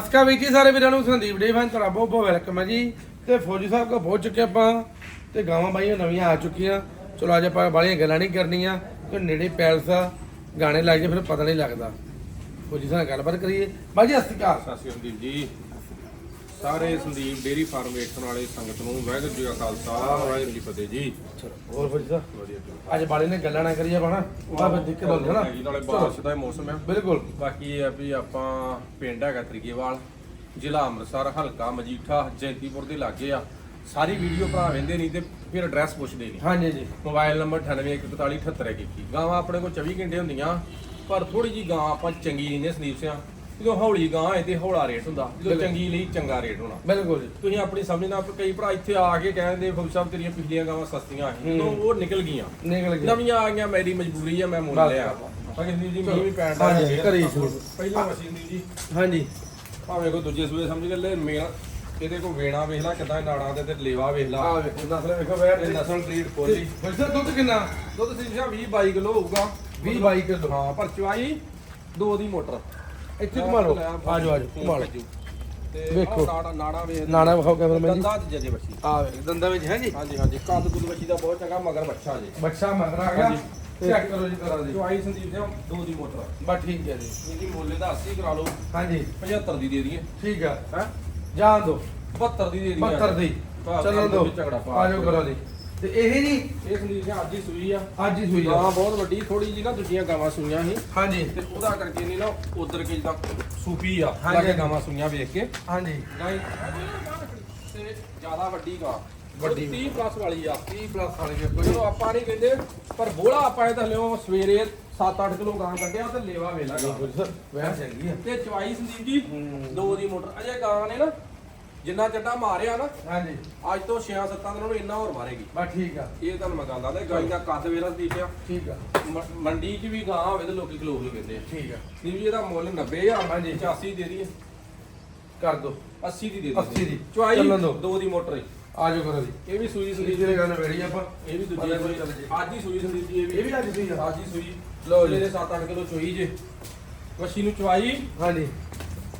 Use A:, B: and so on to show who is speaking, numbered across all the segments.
A: ਸਸਕਾ ਵੀ ਜੀ, ਸਾਰੇ ਵੀਰਾਂ ਨੂੰ ਸੰਦੀਪ ਡੇ ਫੈਨ, ਤੁਹਾਡਾ ਬਹੁਤ ਬਹੁਤ ਵੈਲਕਮ ਹੈ ਜੀ। ਤੇ ਫੌਜੀ ਸਾਹਿਬ ਕੋ ਪਹੁੰਚ ਚੁੱਕੇ ਆਪਾਂ, ਤੇ ਗਾਵਾਂ ਬਾਈਆਂ ਨਵੀਆਂ ਆ ਚੁੱਕੀਆਂ। ਚਲੋ ਅੱਜ ਆਪਾਂ ਬਾਲੀਆਂ ਗੱਲਾਂ ਨਹੀਂ ਕਰਨੀਆਂ, ਤੇ ਨੇੜੇ ਪੈਲਸ ਆ, ਗਾਣੇ ਲੱਗ ਜੇ ਫਿਰ ਪਤਾ ਨਹੀਂ ਲੱਗਦਾ। ਫੌਜੀ ਸਾਹਿਬ ਨਾਲ ਗੱਲਬਾਤ ਕਰੀਏ। ਬਾਈ ਜੀ,
B: ਸਤਿ ਸ਼੍ਰੀ ਅਕਾਲ। ਜੀ। ਸਾਰੇ ਸੰਦੀਪ ਡੇਰੀ ਫਾਰਮ ਵੇਖਣ ਵਾਲੇ ਸੰਗਤ ਨੂੰ ਵਾਹਿਗੁਰੂ ਜੀ ਕਾ ਖਾਲਸਾ ਵਾਹਿਗੁਰੂ ਜੀ ਫਤਿਹ ਜੀ।
A: ਚਲੋ ਹੋਰ ਫੌਜੀ ਸਾਹਿਬ?
B: ਵਧੀਆ ਜੀ।
A: ਅੱਜ ਬਾਲੇ ਨੇ ਗੱਲਾਂ ਨਾ ਕਰੀਏ ਬਣਾ ਉਹਦਾ ਫਿਰ ਦਿੱਕਤ ਹੁੰਦੀ ਹੈ ਨਾ।
B: ਜੀ ਨਾਲੇ ਬਾਰਿਸ਼ ਦਾ ਮੌਸਮ ਹੈ
A: ਬਿਲਕੁਲ।
B: ਬਾਕੀ ਇਹ ਆ ਵੀ ਆਪਾਂ ਪਿੰਡ ਹੈਗਾ ਤਰੀਕੇਵਾਲ ਜ਼ਿਲ੍ਹਾ ਅੰਮ੍ਰਿਤਸਰ ਹਲਕਾ ਮਜੀਠਾ ਜੈਂਤੀਪੁਰ ਦੇ ਲਾਗੇ ਆ। ਸਾਰੀ ਵੀਡੀਓ ਭਰਾ ਵੇਂਦੇ ਨਹੀਂ ਤੇ ਫਿਰ ਐਡਰੈਸ ਪੁੱਛਦੇ ਨਹੀਂ।
A: ਹਾਂਜੀ ਜੀ
B: ਮੋਬਾਈਲ ਨੰਬਰ 9814478721 ਗਾਵਾਂ ਆਪਣੇ ਕੋਲ 24 ਘੰਟੇ ਹੁੰਦੀਆਂ ਪਰ ਥੋੜੀ ਜੀ ਗਾਂ ਆਪਾਂ ਚੰਗੀ ਲੈਂਦੇ ਸੰਦੀਪ ਸਿਆ। ਜਦੋਂ ਹੌਲੀ ਗਾਂ ਹੈ ਤੇ ਹੌਲਾ ਰੇਟ ਹੁੰਦਾ ਜਦੋਂ। ਚੰਗੀ ਲਈ ਚੰਗਾ ਰੇਟ ਹੋਣਾ।
A: ਬਿਲਕੁਲ ਜੀ।
B: ਤੁਸੀਂ ਆਪਣੀ ਸਮਝ ਨਾਲ ਕਈ ਭਰਾ ਇੱਥੇ ਆ ਕੇ ਕਹਿੰਦੇ ਫੌਜ ਸਾਹਿਬ ਤੇਰੀਆਂ ਪਿਛਲੀਆਂ ਗਾਵਾਂ ਸਸਤੀਆਂ ਸੀ ਜਦੋਂ ਉਹ ਨਿਕਲ ਗਈਆਂ।
A: ਨਿਕਲ ਗਿਆ
B: ਨਵੀਆਂ ਆ ਗਈਆਂ ਮੇਰੀ ਮਜਬੂਰੀ ਆ ਮੈਂ ਮੁੱਲ। ਲਿਆ। ਸੰਦੀਪ ਜੀ ਮੀਂਹ ਵੀ ਪੈਣ ਦਾ
A: ਹਾਂਜੀ, ਘਰੇ ਸ਼ੁਰੂ।
B: ਪਹਿਲਾਂ ਮਸ਼ੀਨ ਦੀ ਜੀ।
A: ਹਾਂਜੀ।
B: ਭਾਵੇਂ ਕੋਈ ਦੂਜੇ ਸੂਏ ਸਮਝ ਕੇ ਲੈ ਮੇਰਾ ਇਹਦੇ ਕੋ ਵੇਣਾ ਵੇਖ ਲੈ ਕਿਦਾਂ ਨਾੜਾਂ ਦੇ ਤੇ ਲੇਵਾ ਵੇਖ ਲਾ।
A: ਆ ਵੇਖੋ ਨਸਲ ਵੇਖੋ
B: ਇਹ ਨਸਲ ਪੋਲੀ
A: ਫੌਜੀ ਸਾਹਿਬ ਦੁੱਧ ਕਿੰਨਾ?
B: ਦੁੱਧ ਸਿੰਜਾ 20 22 ਕਿਲੋ ਹੋਊਗਾ।
A: 20 22 ਕਿਲੋ।
B: ਹਾਂ ਪਰ ਚਵਾਈ ਦੋ ਦੀ ਮੋਟਰ।
A: ਇੱਥੇ ਘੁਮਾ ਲਓ। ਆ ਜਾਓ ਆ ਜਾਓ ਘੁਮਾ ਲਓ।
B: ਤੇ
A: ਵੇਖੋ।
B: ਨਾੜਾ ਨਾੜਾ ਵੇਖ
A: ਨਾਣਾ ਵਿਖਾਓ ਕੈਮਰਾਮੈਨ ਜੀ।
B: ਦੰਦਾਂ ਚ ਜਜੇ ਬੱਚੀ।
A: ਆ ਵੇਖ ਦੰਦਾਂ ਵਿੱਚ ਹੈ ਜੀ?
B: ਹਾਂਜੀ ਹਾਂਜੀ। ਕੱਦ ਕੁੱਦ ਬੱਚੀ ਦਾ ਬਹੁਤ ਚੰਗਾ ਮਗਰ ਬੱਚਾ ਜੀ।
A: ਬੱਚਾ ਮਗਰ ਆ ਗਿਆ।
B: ਹਾਂਜੀ।
A: ਚੈੱਕ ਕਰੋ ਜੀ ਕਰਾ ਦੀ
B: ਚਵਾਈ ਸੰਦੀਪ ਸਿੰਘ ਦੋ ਦੀ ਮੋਟਰ।
A: ਬਸ ਠੀਕ ਹੈ ਜੀ।
B: ਇਹਦੀ ਮੁੱਲ ਦਾ 80 ਕਰਾ ਲਓ।
A: ਹਾਂਜੀ।
B: 75 ਦੀ ਦੇ ਦਈਏ।
A: ਠੀਕ ਆ।
B: ਹੈ?
A: ਜਾਣ ਦੋ।
B: 72 ਦੀ ਦੇ ਦਈਏ।
A: 72 ਦੀ। ਚੱਲਣ ਦੋ।
B: ਵਿੱਚ ਝਗੜਾ ਪਾ
A: ਆ ਜਾਓ ਕਰੋ ਜੀ। ਤੇ ਇਹ ਜੀ?
B: ਇਹ ਸੰਦੀਪ ਅੱਜ ਹੀ ਸੂਈ ਆ।
A: ਅੱਜ ਹੀ ਸੂਈ ਆ।
B: ਬਹੁਤ ਵੱਡੀ ਥੋੜੀ ਜੀ ਨਾ ਦੂਜੀਆਂ ਗਾਵਾਂ ਸੂਈਆਂ ਸੀ।
A: ਹਾਂਜੀ।
B: ਤੇ ਉਹਦਾ ਕਰਕੇ ਨਹੀਂ ਨਾ ਉਧਰ ਕੇ ਜਿੱਦਾਂ ਸੂਪੀ ਆ
A: ਹਾਂਜੀ।
B: ਗਾਵਾਂ ਸੂਈਆਂ ਵੇਖ ਕੇ।
A: ਹਾਂਜੀ।
B: ਗਾਈ ਤੇ ਜ਼ਿਆਦਾ ਵੱਡੀ ਗਾਂ।
A: ਵੱਡੀ।
B: ਵੱਡੀ 30 ਪਲੱਸ ਵਾਲੀ ਆ।
A: 30 ਪਲੱਸ ਵਾਲੀ ਜੀ
B: ਚਲੋ ਆਪਾਂ ਨਹੀਂ ਕਹਿੰਦੇ ਪਰ ਬੋਲਾ ਆਪਾਂ ਇਹ ਥੱਲੇ ਸਵੇਰੇ 7-8 ਕਿਲੋ ਗਾਂ ਕੱਢਿਆ ਤੇ ਲੇਵਾ ਵੇਲਾ ਗਾਂ।
A: ਵੈਟ ਚੰਗੀ ਆ।
B: ਤੇ ਚਵਾਈ ਸੰਦੀਪ ਜੀ
A: ਹੂੰ।
B: ਦੋ ਦੀ ਮੋਟਰ। ਅਜੇ ਗਾਂ ਨੇ ਨਾ ਜਿੰਨਾ ਚੱਡਾ ਮਾਰਿਆ ਨਾ
A: ਹਾਂਜੀ।
B: ਅੱਜ ਤੋਂ 6-7 ਦਿਨਾਂ ਨੂੰ ਇੰਨਾ ਹੋਰ ਮਾਰੇਗੀ।
A: ਬਸ ਠੀਕ ਆ।
B: ਇਹ ਤੁਹਾਨੂੰ ਮੈਂ ਗੱਲ ਦੱਸਦਾ ਗਾਈ ਦਾ ਕੱਦ ਵੇਲਾ ਸੰਦੀਪ ਆ
A: ਠੀਕ ਆ।
B: ਮ- ਮੰਡੀ 'ਚ ਵੀ ਗਾਂ ਹੋਵੇ ਤੇ ਲੋਕੀ ਖਲੋਬ ਨੂੰ ਕਹਿੰਦੇ ਆ।
A: ਠੀਕ ਆ।
B: ਵੀ ਇਹਦਾ ਮੁੱਲ 90000
A: ਹਾਂਜੀ।
B: 85 ਦੇ ਦਈਏ।
A: ਕਰ ਦੋ।
B: 80 ਦੀ ਦੇ
A: 80 ਦੀ।
B: ਚੁਆਈ
A: ਦਿਓ।
B: ਦੋ। ਦੀ ਮੋਟਰ।
A: ਆ ਜਾਓ ਕਰੋ ਜੀ।
B: ਇਹ ਵੀ ਸੂਈ ਸੰਦੀਪ
A: ਜਿਹੜੇ ਗੱਲ ਵੇੜੀ ਆਪਾਂ।
B: ਇਹ ਵੀ ਦੂਜੀ ਆ ਸੂਈ। ਅੱਜ ਹੀ ਸੂਈ ਸੰਦੀਪ ਜੀ
A: ਇਹ ਵੀ। ਅੱਜ ਸੂਈ ਆ?
B: ਅੱਜ ਹੀ ਸੂਈ।
A: ਲਓ ਜੀ।
B: ਇਹਦੇ 7-8 ਕਿਲੋ ਚੋਈ ਜੇ। ਵਸ਼ੀ ਨੂੰ ਚਵਾਈ
A: ਹਾਂਜੀ।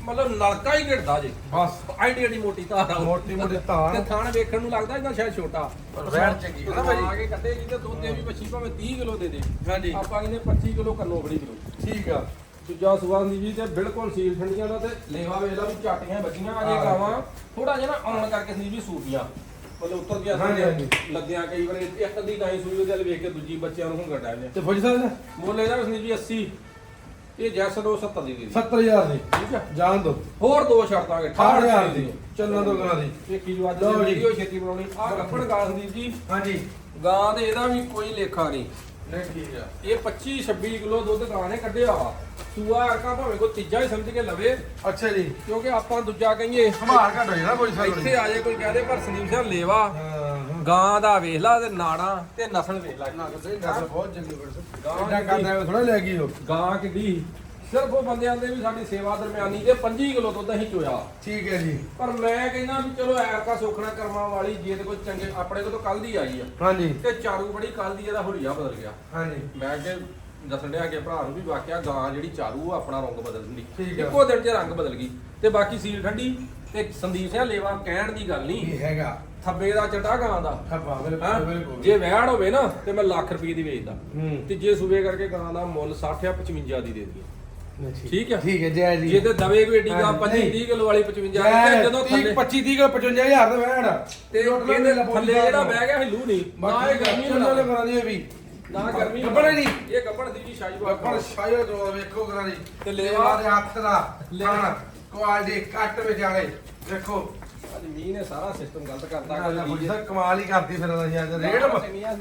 B: ਮਤਲਬ ਨਲਕਾ ਹੀ ਘਿੜਦਾ ਜੇ।
A: ਬਸ।
B: ਆਈਡੀ ਏਡੀ ਮੋਟੀ ਧਾਰ ਆ।
A: ਮੋਟੀ ਮੋਟੀ ਧਾਰ।
B: ਤੇ ਥਾਣ ਵੇਖਣ ਨੂੰ ਲੱਗਦਾ ਇਹਦਾ ਸ਼ਾਇਦ ਛੋਟਾ।
A: ਵੈਟ ਚੰਗੀ ਹੈ ਨਾ ਭਾਜੀ?
B: ਆ ਕੇ ਕੱਢੇ ਜੀ ਤੇ ਦੁੱਧ ਦੇ ਵੀ ਵਸ਼ੀ ਭਾਵੇਂ 30 ਕਿਲੋ ਦੇ ਦੇ।
A: ਹਾਂਜੀ।
B: ਆਪਾਂ ਕਹਿੰਦੇ 25 ਕਿਲੋ ਕੰਨੋ ਬੜੀ ਕਿਲੋ।
A: ਠੀਕ ਆ।
B: ਦੂਜਾ ਸੰਦੀਪ ਜੀ ਤੇ ਬਿਲਕੁਲ ਸੀਲ ਠੰਡੀਆਂ ਦਾ ਤੇ ਲੇਵਾ ਵੇਲਾ ਵੀ ਝਾਟੀਆਂ ਬੱਚੀਆਂ ਅਜੇ
A: ਹਾਂ।
B: ਗਾਵਾਂ। ਥੋੜਾ ਜਿਹਾ ਨਾ ਆਉਣ ਕਰਕੇ ਸੰਦੀਪ ਜੀ ਸੂਪੀਆਂ ਮਤਲਬ ਉੱਤਰ ਗਿਆ
A: ਹਾਂਜੀ, ਹਾਂਜੀ।
B: ਲੱਗਿਆ ਕਈ ਵਾਰ ਇੱਕ ਅੱਧੀ ਗਾਈ ਸੂਈ ਉਹਦੇ ਵੇਖ ਕੇ ਦੂਜੀ ਬੱਚਿਆਂ ਨੂੰ ਹੁੰਗੜਾ ਨੇ
A: ਤੇ ਫੌਜੀ ਸਾਹਿਬ
B: ਮੁੱਲ ਇਹਦਾ ਵੀ ਸੰਦੀਪ ਜੀ 80 ਇਹ ਜੈਸ ਦੋ 70 ਦੀ ਦੇ ਦਿਓ।
A: 70000 ਦੀ।
B: ਠੀਕ ਆ?
A: ਜਾਣ ਦੋ।
B: ਹੋਰ ਦੋ ਸ਼ਰਤਾਂਗੇ
A: 68000 ਦੀ। ਚੱਲਣ ਦੋ ਕਰਾ ਦੀ।
B: ਵੇਖੀ ਜੋ ਅੱਜ ਦੀ। ਵੀਡੀਓ ਛੇਤੀ ਬਣਾਉਣੀ। ਆ ਗੱਪਣ ਗਾਲ ਸੰਦੀਪ ਜੀ।
A: ਹਾਂਜੀ।
B: ਗਾਂ ਦੇ ਇਹਦਾ ਵੀ ਕੋਈ ਲੇਖਾ ਨਹੀਂ।
A: ਨਹੀਂ ਠੀਕ ਆ।
B: ਇਹ 25 26 ਕਿਲੋ ਦੁੱਧ ਗਾਂ ਨੇ ਕੱਢਿਆ ਵਾ। ਸੂਆ ਅਰਕਾ ਭਾਵੇਂ ਕੋਈ ਤੀਜਾ ਹੀ ਸਮਝ ਕੇ ਲਵੇ।
A: ਅੱਛਾ ਜੀ।
B: ਕਿਉਂਕਿ ਆਪਾਂ ਦੂਜਾ ਕਹੀਏ
A: ਹਮਾਰ ਘਟ ਹੋ ਜਾਣਾ ਕੋਈ ਸਾਲ
B: ਇੱਥੇ ਆ ਜਾਏ ਕੋਈ ਕਹਦੇ ਪਰ ਸੰਦੀਪ ਸਿੰਘ ਲੇਵਾ। ਗਾਂ ਦਾ ਵੇਖ ਲਾ ਤੇ ਨਾੜਾਂ ਤੇ ਨਸਲ ਵੇਖ ਲਾ।
A: ਬਹੁਤ ਚੰਗੀ
B: ਗਾਂ
A: ਐਡਾ ਕਰਦਾ ਥੋੜਾ ਲੈ ਗਈ ਉਹ
B: ਗਾਂ ਕਿੱਡੀ। ਸਿਰਫ ਉਹ ਬੰਦਿਆਂ ਦੇ ਵੀ ਸਾਡੀ ਸੇਵਾ ਦਰਮਿਆਨੀ ਤੇ 25 ਕਿਲੋ ਦੁੱਧ ਅਸੀਂ ਚੋਇਆ।
A: ਠੀਕ ਹੈ ਜੀ।
B: ਪਰ ਮੈਂ ਕਹਿੰਦਾ ਵੀ ਚਲੋ ਐਰਕਾ ਸੋਖਣਾ ਕਰਮਾਂ ਵਾਲੀ ਜੇ ਤੇ ਕੋਈ ਚੰਗੇ ਆਪਣੇ ਕੋਲ ਤਾਂ ਕੱਲ ਦੀ ਆਈ ਆ।
A: ਹਾਂਜੀ।
B: ਤੇ ਚਾਰੂ ਬੜੀ ਕੱਲ ਦੀ ਇਹਦਾ ਹੁਲੀਆ ਬਦਲ ਗਿਆ।
A: ਹਾਂਜੀ।
B: ਮੈਂ ਕਿ ਦੱਸਣ ਡਿਆ ਕਿ ਭਰਾ ਨੂੰ ਵੀ ਵਾਕਿਆ ਗਾਂ ਜਿਹੜੀ ਚਾਰੂ ਆ ਆਪਣਾ ਰੰਗ ਬਦਲ ਦਿੰਦੀ। ਇੱਕੋ ਦਿਨ 'ਚ ਰੰਗ ਬਦਲ ਗਈ। ਤੇ ਬਾਕੀ ਸੀਲ ਠੰਡੀ ਤੇ ਸੰਦੀਪ ਸਿੰਘ ਲੇਵਾ ਕਹਿਣ ਦੀ ਗੱਲ ਨਹੀਂ।
A: ਇਹ ਹੈਗਾ।
B: ਥੱਬੇ ਦਾ ਚਟਾ ਗਾਂ ਦਾ।
A: ਖੱਪਾ
B: ਹੈਂ?
A: ਬਿਲਕੁਲ। ਬਿਲਕੁਲ
B: ਜੇ ਵੈੜ ਹੋਵੇ ਨਾ ਤੇ ਮੈਂ ਲੱਖ ਰੁਪਏ ਦੀ ਵੇਚਦਾ।
A: ਹੂੰ।
B: ਤੇ ਜੇ ਸੂਬੇ ਕਰਕੇ ਗਾਂ ਦਾ ਮੁੱਲ 60 ਆ 55 ਦੀ ਦੇ ਦਈਏ। ਠੀਕ ਆ?
A: ਠੀਕ ਹੈ ਜੈ ਜੀ।
B: ਜੇ ਤੇ ਦਵੇ ਕੋਈ ਏਡੀ ਗਾਂ
A: ਹਾਂ,
B: 25
A: ਨਹੀਂ।
B: 30 ਕਿਲੋ ਵਾਲੀ 55 ਦੀ
A: ਜੈ
B: ਤੇ ਜਦੋਂ ਥੱਲੇ
A: 25 30 ਕਿਲੋ 55000 ਦਾ ਵੈੜ
B: ਤੇ ਇਹਦੇ ਥੱਲੇ ਜਿਹੜਾ ਬਹਿ ਗਿਆ ਹਿੱਲੂ ਨਹੀਂ ਨਾ ਇਹ ਗਰਮੀ
A: ਚੱਲੋ
B: ਹੋਣਾ
A: ਕਰਾ ਦੀ ਵੀ।
B: ਨਾ ਗਰਮੀ
A: ਗੱਬੜ ਨਹੀਂ।
B: ਇਹ ਗੱਬੜ ਦੀ ਜੀ ਸ਼ਾਹੀ
A: ਬੱਕਰ ਸ਼ਾਇਦ ਦੋ ਵੇਖੋ ਕਰਾ ਦੀ
B: ਤੇ ਲੇਵਾ
A: ਦੇ ਹੱਥ ਦਾ
B: ਲੇਵਾ।
A: ਖਾਣਾ। ਕੁਆਲਿਟੀ ਕੱਟ ਵਿਚਾਲੇ ਵੇਖੋ।
B: ਅੱਜ ਮੀਂਹ ਨੇ ਸਾਰਾ ਸਿਸਟਮ ਗਲਤ ਕਰਤਾ।
A: ਕਮਾਲ ਹੀ ਕਰਦੀ ਫਿਰ ਅਸੀਂ ਅੱਜ। ਰੇਟ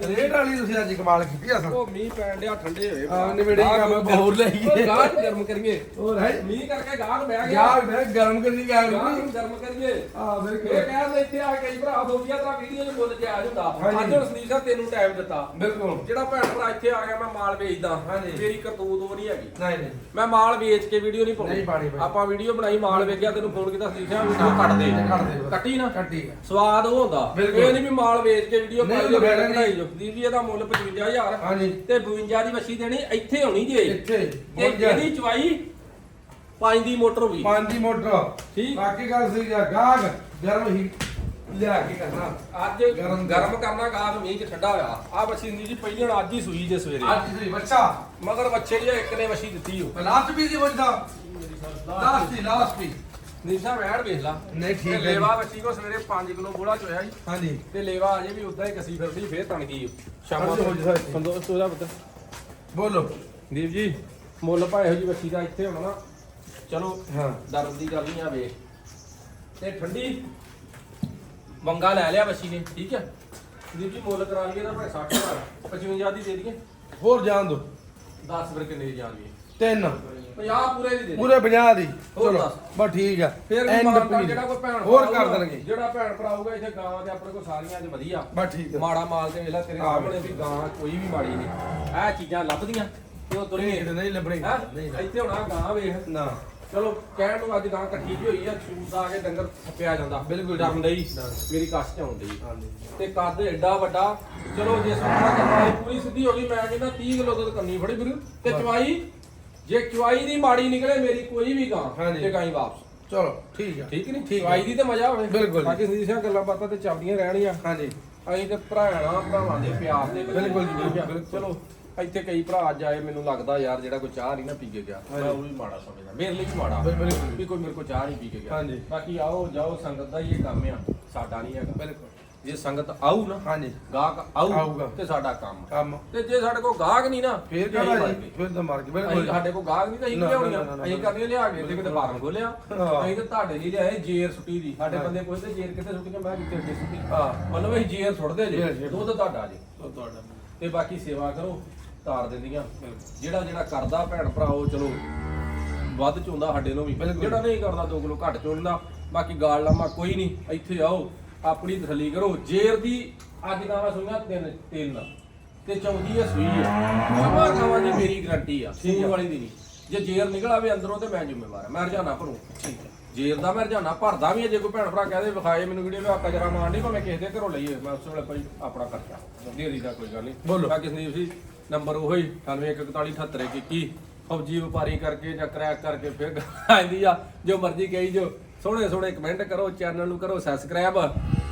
A: ਰੇਟ ਵਾਲੀ ਤੁਸੀਂ ਅੱਜ ਕਮਾਲ ਕੀਤੀ ਅਸਲ
B: ਉਹ ਮੀਂਹ ਪੈਣ ਡਿਆ ਠੰਡੇ ਹੋਏ।
A: ਹਾਂ, ਨਿਬੇੜੇ ਹੀ ਕੰਮ ਬਹੁਤ ਲੈ ਗਏ।
B: ਗਾਹ ਗਰਮ ਕਰੀਏ।
A: ਹੋਰ ਹੈ।
B: ਮੀਂਹ ਕਰਕੇ ਗਾਹ ਬਹਿ ਗਿਆ।
A: ਯਾਰ ਮੈਂ ਗਰਮ ਕਰਨੀ ਗਿਆ।
B: ਗਾਹ ਨੂੰ ਗਰਮ ਕਰੀਏ।
A: ਆ
B: ਇਹ
A: ਬਿਲਕੁਲ
B: ਕਹਿੰਦੇ ਇੱਥੇ ਆ ਕਈ ਭਰਾ ਦੋਗੀਆਂ ਤਾਂ ਵੀਡੀਓ 'ਚ ਮੁੱਲ ਜਾਇਜ਼ ਹੁੰਦਾ
A: ਹਾਂਜੀ।
B: ਅੱਜ ਹੁਣ ਸੰਦੀਪ ਸਾਹਿਬ ਤੈਨੂੰ ਟਾਈਮ ਦਿੱਤਾ।
A: ਬਿਲਕੁਲ।
B: ਜਿਹੜਾ ਭੈਣ ਭਰਾ ਇੱਥੇ ਆ ਗਿਆ ਮੈਂ ਮਾਲ ਵੇਚਦਾ।
A: ਹਾਂਜੀ।
B: ਮੇਰੀ ਕਰਤੂਤ ਉਹ ਨਹੀਂ ਹੈਗੀ।
A: ਨਹੀਂ ਨਹੀਂ।
B: ਮੈਂ ਮਾਲ ਵੇਚ ਕੇ ਵੀਡੀਓ ਨਹੀਂ
A: ਪਾਉਣੀ।
B: ਆਪਾਂ ਵੀਡੀਓ ਬਣਾਈ ਮਾਲ ਵੇਚਿਆ ਤੈਨੂੰ ਫੋਨ ਕੀਤਾ ਸਾਹਿਬ ਵੀਡੀਓ ਕੱਟ ਦੇ।
A: ਕੱਟ ਦੇ।
B: ਕੱਟੀ ਨਾ।
A: ਕੱਟੀ ਹੈ
B: ਸਵਾਦ ਉਹ ਹੁੰਦਾ।
A: ਬਿਲਕੁਲ।
B: ਇਹ ਨਹੀਂ ਵੀ ਮਾਲ ਵੇਚ ਕੇ ਵੀਡੀਓ
A: ਨਹੀਂ,
B: ਪਾਈ ਜੋ
A: ਲਗਾਉਣਾ ਨਹੀਂ।
B: ਬਣਾਈ ਜੋ ਇਹਦਾ ਮੁੱਲ 55000
A: ਹਾਂਜੀ।
B: ਤੇ 52 ਦੀ ਵਛੀ ਦੇਣੀ ਇੱਥੇ ਹੋਣੀ ਜੇ।
A: ਇੱਥੇ
B: ਤੇ। ਇਹਦੀ ਚਵਾਈ ਪੰਜ ਦੀ ਮੋਟਰ ਗਈ।
A: ਪੰਜ ਦੀ ਮੋਟਰ।
B: ਠੀਕ।
A: ਬਾਕੀ ਗੱਲ ਸਹੀ ਆ ਗਾਗ ਗਰਮ ਹੀ ਲਿਆ ਕੇ ਕਰਨਾ।
B: ਅੱਜ
A: ਗਰਮ-
B: ਗਰਮ ਕਰਨਾ ਗਾਹ ਮੀਂਹ ਚ ਠੰਡਾ ਹੋਇਆ ਆ ਬੱਚੀ ਸੰਦੀਪ ਜੀ ਪਹਿਲੀ ਹੁਣ ਅੱਜ ਹੀ ਸੂਈ ਜੇ ਸਵੇਰੇ।
A: ਅੱਜ ਦੀ ਬੱਚਾ
B: ਮਗਰ ਬੱਚੇ ਜੀ ਇੱਕ ਨੇ ਵਛੀ ਦਿੱਤੀ ਹੋ
A: ਲਾਸਟ ਵੀ ਦੀ ਬੱਚਾ ਲਾਸਟ ਦੀ ਲਾਸਟ ਵੀ
B: ਨੀਸਾ ਵੈੜ ਵੇਖ ਲਾ।
A: ਨਹੀਂ ਠੀਕ ਹੈ
B: ਲੇਵਾ
A: ਜੀ।
B: ਬੱਚੀ ਕੋ ਸਵੇਰੇ 5 ਕਿਲੋ ਗੋਲਾ ਚੋਇਆ ਸੀ।
A: ਹਾਂਜੀ।
B: ਤੇ ਲੇਵਾ ਅਜੇ ਵੀ ਉਦਾਂ ਹੀ ਕਸੀ ਫਿਰਦੀ ਫੇਰ ਤਣ ਗਈ ਸ਼ਾਮਾਂ
A: ਹਾਂਜੀ, ਹੋ ਜੀ, ਹਾਂਜੀ।
B: ਸੰਦੋਸ਼ ਉਹਦਾ ਪੁੱਤ।
A: ਬੋਲੋ।
B: ਦੀਪ ਜੀ ਮੁੱਲ ਭਾਵੇਂ ਇਹੋ ਜੀ ਬੱਚੀ ਦਾ ਇੱਥੇ ਹੋਣਾ ਨਾ। ਚਲੋ
A: ਹਾਂ।
B: ਦਰਦ ਦੀ ਗੱਲ ਨਹੀਂ ਆ ਵੇਖ। ਤੇ ਠੰਡੀ ਮੰਗਾ ਲੈ ਲਿਆ ਬੱਚੀ ਨੇ ਠੀਕ ਹੈ ਦੀਪ ਜੀ ਮੁੱਲ ਕਰਾ ਲਈਏ ਤਾਂ ਭਾਵੇਂ 60 ਹਜ਼ਾਰ 55 ਦੀ ਦੇ ਦਈਏ।
A: ਹੋਰ ਜਾਣ ਦੋ।
B: 10 ਫਿਰ ਕਿੰਨੇ ਦੀ ਜਾਣਗੇ?
A: ਤਿੰਨ।
B: 50 ਪੂਰੇ ਦੀ ਦੇ ਦੇ।
A: ਪੂਰੇ 50 ਦੀ।
B: ਹੋਰ
A: ਚਲੋ
B: ਦੱਸ।
A: ਬਸ ਠੀਕ ਆ।
B: ਫਿਰ ਵੀ
A: End ਪੂਰੀ।
B: ਜਿਹੜਾ ਕੋਈ ਭੈਣ
A: ਹੋਰ ਕਰ ਦੇਣਗੇ।
B: ਜਿਹੜਾ ਭੈਣ ਭਰਾ ਆਊਗਾ ਇੱਥੇ ਗਾਵਾਂ ਦੇ ਆਪਣੇ ਕੋਲ ਸਾਰੀਆਂ ਚ ਵਧੀਆ।
A: ਬਸ ਠੀਕ ਆ।
B: ਮਾੜਾ ਮਾਲ ਤੇ ਵੇਲਾ ਤੇਰੇ। ਸਾਹਮਣੇ ਵੀ ਗਾਂ ਕੋਈ ਵੀ ਮਾੜੀ ਨਹੀਂ। ਇਹ ਚੀਜ਼ਾਂ ਲੱਭਦੀਆਂ ਤੇ ਉਹ ਤੁਰੇ।
A: ਨਹੀਂ ਨਹੀਂ ਲੱਭਣੀ।
B: ਹੈਂ?
A: ਨਹੀਂ
B: ਇੱਥੇ ਹੁਣ ਆਹ ਗਾਂ ਵੇਖ।
A: ਨਾ।
B: ਚਲੋ ਕਹਿਣ ਨੂੰ ਅੱਜ ਗਾਂ ਇਕੱਠੀ ਜਿਹੀ ਹੋਈ ਆ ਛੂਟ ਆ ਕੇ ਡੰਗਰ ਥੱਪਿਆ ਜਾਂਦਾ।
A: ਬਿਲਕੁਲ।
B: ਡਰਨ ਡਈ। ਮੇਰੀ ਕੱਸ ਚ ਆਉਣ ਡਈ।
A: ਹਾਂਜੀ।
B: ਤੇ ਕੱਦ ਐਡਾ ਵੱਡਾ। ਚਲੋ ਜੇ ਸੋਨਾ ਕਰਨਾ ਪੂਰੀ ਸਿੱਧੀ ਹੋ ਗਈ ਮੈਂ ਕਹਿੰਦਾ 30 ਕਿਲੋ ਦੁੱਧ ਕਰਨੀ ਫੜੀ ਵੀਰ। ਤੇ। ਚਵਾਈ ਜੇ ਚਵਾਈ ਦੀ ਮਾੜੀ ਨਿਕਲੇ ਮੇਰੀ ਕੋਈ ਵੀ ਗਾਂ
A: ਹਾਂਜੀ।
B: ਤੇ ਗਾਂ ਵਾਪਸ
A: ਚਲੋ ਠੀਕ ਆ
B: ਠੀਕ ਨਹੀਂ
A: ਠੀਕ ਆ।
B: ਚਵਾਈ ਦੀ ਤੇ ਮਜ਼ਾ ਹੋਵੇ
A: ਬਿਲਕੁਲ ਜੀ।
B: ਬਾਕੀ ਸੰਦੀਪ ਸਿੰਘ ਗੱਲਾਂ ਬਾਤਾਂ ਤੇ ਚੱਲਦੀਆਂ ਰਹਿਣੀਆਂ
A: ਹਾਂਜੀ
B: ਅਸੀਂ ਤੇ ਭਰਾਣਾ ਭਰਾਵਾਂ ਦੇ ਪਿਆਰ ਦੇ ਵਿੱਚ
A: ਬਿਲਕੁਲ ਜੀ,
B: ਠੀਕ ਆ।
A: ਬਿਲਕੁਲ।
B: ਚਲੋ ਇੱਥੇ ਕਈ ਭਰਾ ਅੱਜ ਆਏ ਮੈਨੂੰ ਲੱਗਦਾ ਯਾਰ ਜਿਹੜਾ ਕੋਈ ਚਾਹ ਨਹੀਂ ਨਾ ਪੀ ਕੇ ਗਿਆ ਮੈਂ। ਉਹ ਵੀ ਮਾੜਾ ਸਮਝਦਾ ਮੇਰੇ ਲਈ ਵੀ ਮਾੜਾ
A: ਬਿਲ- ਬਿਲਕੁਲ।
B: ਵੀ ਕੋਈ ਮੇਰੇ ਕੋਲ ਚਾਹ ਨਹੀਂ ਪੀ ਕੇ ਗਿਆ
A: ਹਾਂਜੀ।
B: ਬਾਕੀ ਆਓ ਜਾਓ ਸੰਗਤ ਦਾ ਹੀ ਇਹ ਕੰਮ ਆ ਸਾਡਾ ਨਹੀਂ ਹੈਗਾ
A: ਬਿਲਕੁਲ
B: ਜੇ ਸੰਗਤ ਆਊ ਨਾ
A: ਹਾਂਜੀ।
B: ਗਾਹਕ ਆਊ
A: ਆਊਗਾ।
B: ਤੇ ਸਾਡਾ ਕੰਮ।
A: ਕੰਮ।
B: ਤੇ ਜੇ ਸਾਡੇ ਕੋਲ ਗਾਹਕ ਨਹੀਂ ਨਾ
A: ਫੇਰ
B: ਤੇ ਅਸੀਂ
A: ਕਹਦਾ
B: ਮਰ
A: ਜੀ?
B: ਗਏ।
A: ਫਿਰ ਤਾਂ ਮਾਰ
B: ਅਸੀਂ
A: ਬਿਲਕੁਲ।
B: ਸਾਡੇ ਕੋਲ ਗਾਹਕ ਨਹੀਂ ਤਾਂ ਅਸੀਂ
A: ਨਾ,
B: ਲਿਆਉਣੀਆਂ
A: ਨਾ, ਨਾ, ਨਾ,
B: ਅਸੀਂ ਕਰਨੀਆਂ ਲਿਆ ਕੇ ਤੇ ਕਿਤੇ ਫਾਰਮ ਖੋਲਿਆ
A: ਹਾਂ।
B: ਅਸੀਂ ਤਾਂ ਤੁਹਾਡੇ ਲਈ ਲਿਆਏ ਜੇਰ ਸੁੱਟੀ ਦੀ। ਸਾਡੇ। ਬੰਦੇ ਪੁੱਛਦੇ ਜੇਰ ਕਿੱਥੇ ਸੁੱਟੀ ਮੈਂ ਕਿੱਥੇ ਅੱਗੇ ਸੁੱਟੀ
A: ਹਾਂ।
B: ਮਤਲਬ ਅਸੀਂ ਜੇਰ ਸੁੱਟਦੇ
A: ਜੇਰ,
B: ਜੇ
A: ਜੇਰ।
B: ਦੁੱਧ ਤੁਹਾਡਾ ਜੇ।
A: ਉਹ ਤੁਹਾਡਾ।
B: ਤੇ ਬਾਕੀ ਸੇਵਾ ਕਰੋ ਤਾਰ ਦਿੰਦੀਆਂ। ਜਿਹੜਾ ਜਿਹੜਾ ਕਰਦਾ ਭੈਣ ਭਰਾ ਉਹ ਚਲੋ ਵੱਧ ਚੋਂਦਾ ਸਾਡੇ ਨੂੰ ਵੀ।
A: ਬਿਲਕੁਲ।
B: ਜਿਹੜਾ ਨਹੀਂ ਕਰਦਾ 2 ਕਿਲੋ ਘੱਟ ਚੋਂਦਾ ਬਾਕੀ ਗਾਲ ਲਾਮਾ ਕੋਈ ਨਹੀਂ ਇੱਥੇ ਆਓ। ਆਪਣੀ ਤਸੱਲੀ ਕਰੋ। ਜੇਰ ਦੀ ਅੱਜ ਗਾਵਾਂ ਸੁਈਆਂ ਤਿੰਨ ਤਿੰਨ। ਤੇ ਚੌਥੀ ਹੈ ਸੂਈ ਹੈ। ਸਭਾ ਗਾਵਾਂ ਦੀ ਮੇਰੀ ਗਾਰੰਟੀ ਆ ਸੂਣ ਵਾਲੀ ਦੀ ਨਹੀਂ। ਜੇ ਜੇਰ ਨਿਕਲ ਆਵੇ ਅੰਦਰੋਂ ਤੇ ਮੈਂ ਜ਼ਿੰਮੇਵਾਰ ਹਾਂ ਮੈਂ ਰਜਾਨਾ ਭਰੂ। ਠੀਕ ਹੈ ਜੇਰ ਦਾ ਮੈਂ ਰਜਾਨਾ ਭਰਦਾ ਵੀ ਹੈ ਜੇ ਕੋਈ ਭੈਣ ਭਰਾ ਕਹਦੇ ਵਿਖਾਏ ਮੈਨੂੰ ਵੀਡੀਓ ਲਿਆ ਕਜਰਾ ਮਾਰ ਨਹੀਂ ਭਾਵੇਂ ਕਿਸੇ ਦੇ ਘਰੋਂ ਲਈਏ। ਮੈਂ ਉਸ ਵੇਲੇ ਭਾਈ ਆਪਣਾ ਖਰਚਾ। ਦੇਰੀ ਦਾ ਕੋਈ ਗੱਲ ਨਹੀਂ
A: ਬੋਲੋ।
B: ਬਾਕੀ ਸੰਦੀਪ ਜੀ ਨੰਬਰ ਉਹ ਹੀ 91417881 ਫੌਜੀ ਵਪਾਰੀ ਕਰਕੇ ਜਾਂ ਕਰੈਕ ਕਰਕੇ ਫਿਰ ਆਂਦੀ ਆ ਜੋ ਮਰਜ਼ੀ ਕਹੀ ਜੋ। ਸੋਹਣੇ ਸੋਹਣੇ ਕਮੈਂਟ ਕਰੋ ਚੈਨਲ ਨੂੰ ਕਰੋ ਸਬਸਕ੍ਰਾਈਬ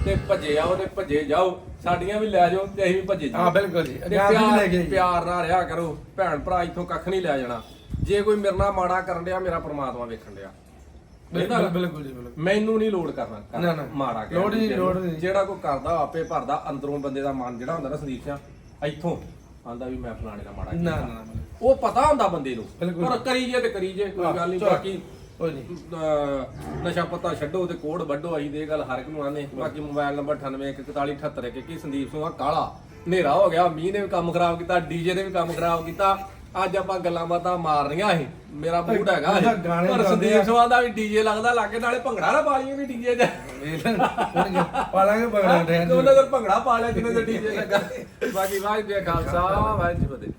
B: ਤੇ ਭੱਜੇ ਆਓ ਤੇ ਭੱਜੇ ਜਾਓ। ਸਾਡੀਆਂ ਵੀ ਲੈ ਜਾਓ ਤੇ ਅਸੀਂ ਵੀ ਭੱਜੇ
A: ਹਾਂ ਬਿਲਕੁਲ ਜੀ।
B: ਤੇ
A: ਵੀ ਲੈ
B: ਪਿਆਰ
A: ਗਏ।
B: ਪਿਆਰ ਨਾਲ ਰਿਹਾ ਕਰੋ। ਭੈਣ ਭਰਾ ਇੱਥੋਂ ਕੱਖ ਨਹੀਂ ਲੈ ਜਾਣਾ। ਜੇ ਕੋਈ ਮੇਰੇ ਨਾਲ ਮਾੜਾ ਕਰਨ ਡਿਆ ਮੇਰਾ ਪ੍ਰਮਾਤਮਾ ਵੇਖਣ ਡਿਆ।
A: ਬਿਲਕੁਲ ਬਿਲਕੁਲ ਜੀ ਬਿਲਕੁਲ।
B: ਮੈਨੂੰ ਨਹੀਂ ਲੋਡ ਕਰਨਾ।
A: ਨਾ, ਨਾ।
B: ਮਾੜਾ ਕਹਿਣ
A: ਲੋੜ
B: ਦੀ
A: ਨਹੀਂ,
B: ਗੱਲ।
A: ਲੋੜ ਨਹੀਂ।
B: ਜਿਹੜਾ ਕੋਈ ਕਰਦਾ ਆਪੇ ਭਰਦਾ। ਅੰਦਰੋਂ ਬੰਦੇ ਦਾ ਮਨ ਜਿਹੜਾ ਹੁੰਦਾ ਨਾ ਸੰਦੀਪ ਸਿੰਘ ਇੱਥੋਂ ਆਂਦਾ ਵੀ ਮੈਂ ਫਲਾਣੇ ਦਾ ਮਾੜਾ
A: ਨਾ
B: ਕੀਤਾ।
A: ਨਾ ਨਾ।
B: ਉਹ ਪਤਾ ਹੁੰਦਾ ਬੰਦੇ ਨੂੰ।
A: ਬਿਲਕੁਲ।
B: ਪਰ ਕਰੀ ਜੇ ਤੇ ਕਰੀ ਜੇ ਕੋਈ ਗੱਲ ਨਹੀਂ। ਬਾਕੀ ਅਹ, ਨਸ਼ਾ ਪਤਾ ਛੱਡੋ ਤੇ ਕੋਡ ਵੱਢੋ ਅਸੀਂ ਤੇ ਇਹ ਗੱਲ ਹਰ ਇੱਕ ਨੂੰ ਆਨੇ। ਬਾਕੀ ਮੋਬਾਈਲ ਨੰਬਰ 98144781 ਕੀ ਸੰਦੀਪ ਸਿੰਘ ਆ ਕਾਲਾ। ਹਨੇਰਾ ਹੋ ਗਿਆ ਮੀਂਹ ਨੇ ਵੀ ਕੰਮ ਖਰਾਬ ਕੀਤਾ ਡੀਜੇ ਨੇ ਵੀ ਕੰਮ ਖਰਾਬ ਕੀਤਾ। ਅੱਜ ਆਪਾਂ ਗੱਲਾਂ ਬਾਤਾਂ ਮਾਰ ਰਹੀਆਂ ਸੀ। ਮੇਰਾ ਮੂਡ ਹੈਗਾ ਸੀ।
A: ਅੱਛਾ, ਗਾਣੇ
B: ਪਰ ਸੰਦੀਪ। ਸਿੰਘ ਦਾ ਵੀ ਡੀਜੇ ਲੱਗਦਾ ਲਾਗੇ ਨਾਲੇ ਭੰਗੜਾ ਨਾ ਪਾ ਲਈਏ ਵੀ ਡੀਜੇ 'ਚ।
A: ਪਾਲਾਂਗੇ ਪਗੜਾ
B: ਤੇ ਉਹਨਾਂ ਦਾ ਭੰਗੜਾ ਪਾ ਲਿਆ ਦਾ ਡੀਜੇ ਲੱਗਾ। ਬਾਕੀ ਵਾਹਿਗੁਰੂ ਜੀ ਕਾ ਖਾਲਸਾ ਵਾਹਿਗੁਰੂ ਜੀ ਕੀ ਫਤਿਹ।